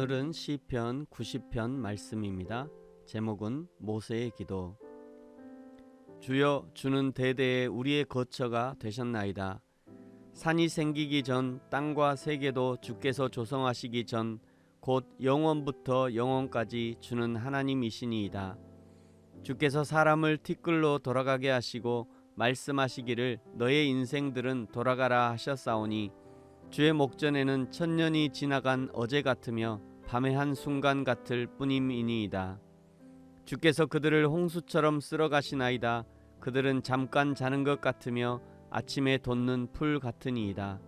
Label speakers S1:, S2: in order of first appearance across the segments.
S1: 오늘은 시편 90편 말씀입니다. 제목은 모세의 기도. 주여 주는 대대에 우리의 거처가 되셨나이다. 산이 생기기 전 땅과 세계도 주께서 조성하시기 전 곧 영원부터 영원까지 주는 하나님이시니이다. 주께서 사람을 티끌로 돌아가게 하시고 말씀하시기를 너의 인생들은 돌아가라 하셨사오니 주의 목전에는 천년이 지나간 어제 같으며 밤의 한 순간 같을 뿐임이니이다. 주께서 그들을 홍수처럼 쓸어 가시나이다. 그들은 잠깐 자는 것 같으며 아침에 돋는 풀 같으니이다.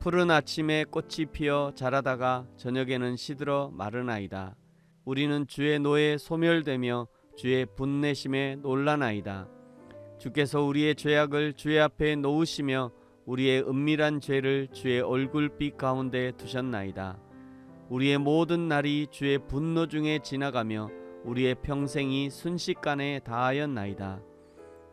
S1: 푸른 아침에 꽃이 피어 자라다가 저녁에는 시들어 마르나이다. 우리는 주의 노에 소멸되며 주의 분내심에 놀라나이다. 주께서 우리의 죄악을 주의 앞에 놓으시며 우리의 은밀한 죄를 주의 얼굴빛 가운데 두셨나이다. 우리의 모든 날이 주의 분노 중에 지나가며 우리의 평생이 순식간에 다하였나이다.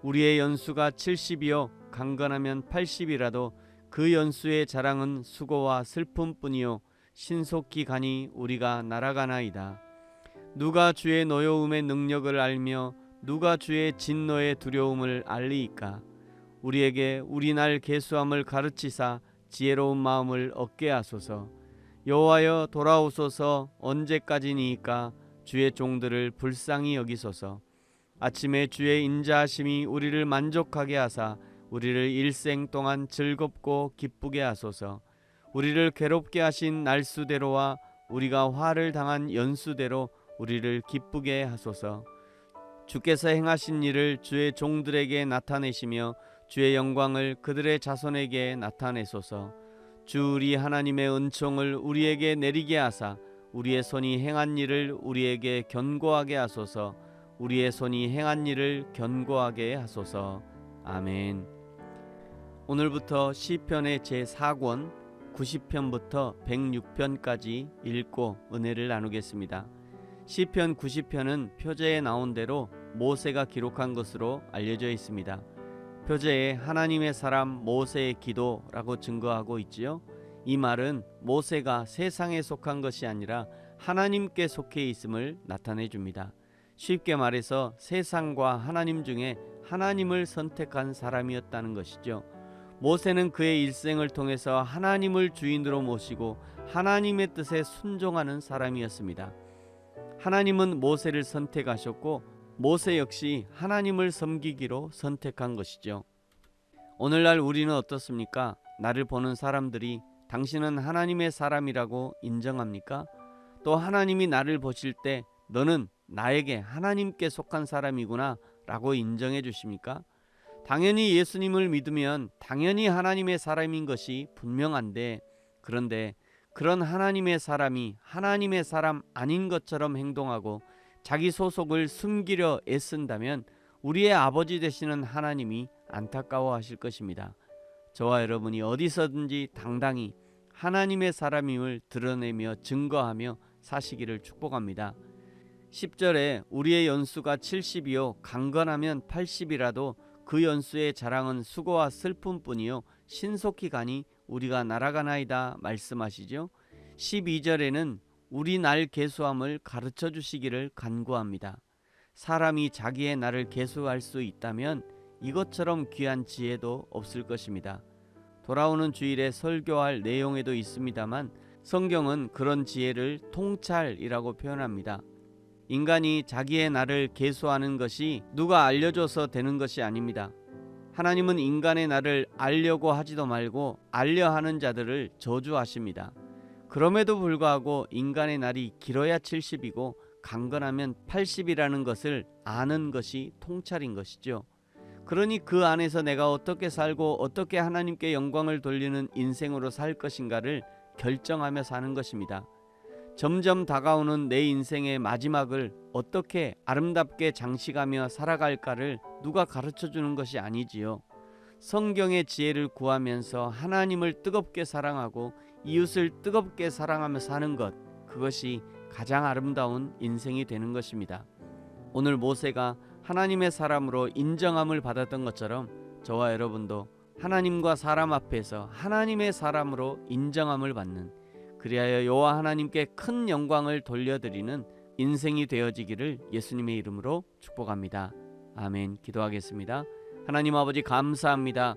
S1: 우리의 연수가 70이요 강건하면 80이라도 그 연수의 자랑은 수고와 슬픔뿐이요 신속히 가니 우리가 날아가나이다. 누가 주의 노여움의 능력을 알며 누가 주의 진노의 두려움을 알리이까? 우리에게 우리 날 계수함을 가르치사 지혜로운 마음을 얻게 하소서. 여호와여 돌아오소서 언제까지니이까 주의 종들을 불쌍히 여기소서. 아침에 주의 인자하심이 우리를 만족하게 하사 우리를 일생 동안 즐겁고 기쁘게 하소서. 우리를 괴롭게 하신 날수대로와 우리가 화를 당한 연수대로 우리를 기쁘게 하소서. 주께서 행하신 일을 주의 종들에게 나타내시며 주의 영광을 그들의 자손에게 나타내소서. 주 우리 하나님의 은총을 우리에게 내리게 하사 우리의 손이 행한 일을 우리에게 견고하게 하소서. 우리의 손이 행한 일을 견고하게 하소서. 아멘. 오늘부터 시편의 제 4권 90편부터 106편까지 읽고 은혜를 나누겠습니다. 시편 90편은 표제에 나온 대로 모세가 기록한 것으로 알려져 있습니다. 표제에 하나님의 사람 모세의 기도라고 증거하고 있지요. 이 말은 모세가 세상에 속한 것이 아니라 하나님께 속해 있음을 나타내 줍니다. 쉽게 말해서 세상과 하나님 중에 하나님을 선택한 사람이었다는 것이죠. 모세는 그의 일생을 통해서 하나님을 주인으로 모시고 하나님의 뜻에 순종하는 사람이었습니다. 하나님은 모세를 선택하셨고 모세 역시 하나님을 섬기기로 선택한 것이죠. 오늘날 우리는 어떻습니까? 나를 보는 사람들이 당신은 하나님의 사람이라고 인정합니까? 또 하나님이 나를 보실 때 너는 나에게 하나님께 속한 사람이구나 라고 인정해 주십니까? 당연히 예수님을 믿으면 당연히 하나님의 사람인 것이 분명한데 그런데 그런 하나님의 사람이 하나님의 사람 아닌 것처럼 행동하고 자기 소속을 숨기려 애쓴다면 우리의 아버지 되시는 하나님이 안타까워하실 것입니다. 저와 여러분이 어디서든지 당당히 하나님의 사람임을 드러내며 증거하며 사시기를 축복합니다. 10절에 우리의 연수가 70이요 강건하면 80이라도 그 연수의 자랑은 수고와 슬픔뿐이요 신속히 가니 우리가 날아가나이다 말씀하시죠. 12절에는 우리 날 계수함을 가르쳐 주시기를 간구합니다. 사람이 자기의 날을 계수할 수 있다면 이것처럼 귀한 지혜도 없을 것입니다. 돌아오는 주일에 설교할 내용에도 있습니다만 성경은 그런 지혜를 통찰이라고 표현합니다. 인간이 자기의 날을 계수하는 것이 누가 알려줘서 되는 것이 아닙니다. 하나님은 인간의 날을 알려고 하지도 말고 알려 하는 자들을 저주하십니다. 그럼에도 불구하고 인간의 날이 길어야 70이고 강건하면 80이라는 것을 아는 것이 통찰인 것이죠. 그러니 그 안에서 내가 어떻게 살고 어떻게 하나님께 영광을 돌리는 인생으로 살 것인가를 결정하며 사는 것입니다. 점점 다가오는 내 인생의 마지막을 어떻게 아름답게 장식하며 살아갈까를 누가 가르쳐 주는 것이 아니지요. 성경의 지혜를 구하면서 하나님을 뜨겁게 사랑하고 이웃을 뜨겁게 사랑하며 사는 것 그것이 가장 아름다운 인생이 되는 것입니다. 오늘 모세가 하나님의 사람으로 인정함을 받았던 것처럼 저와 여러분도 하나님과 사람 앞에서 하나님의 사람으로 인정함을 받는 그리하여 여호와 하나님께 큰 영광을 돌려드리는 인생이 되어지기를 예수님의 이름으로 축복합니다. 아멘. 기도하겠습니다. 하나님 아버지 감사합니다.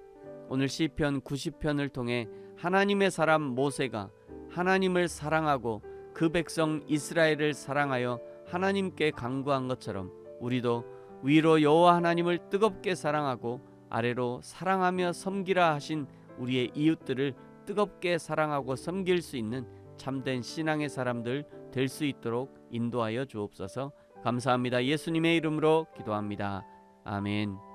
S1: 오늘 시편 90편을 통해 하나님의 사람 모세가 하나님을 사랑하고 그 백성 이스라엘을 사랑하여 하나님께 간구한 것처럼 우리도 위로 여호와 하나님을 뜨겁게 사랑하고 아래로 사랑하며 섬기라 하신 우리의 이웃들을 뜨겁게 사랑하고 섬길 수 있는 참된 신앙의 사람들 될 수 있도록 인도하여 주옵소서. 감사합니다. 예수님의 이름으로 기도합니다. 아멘.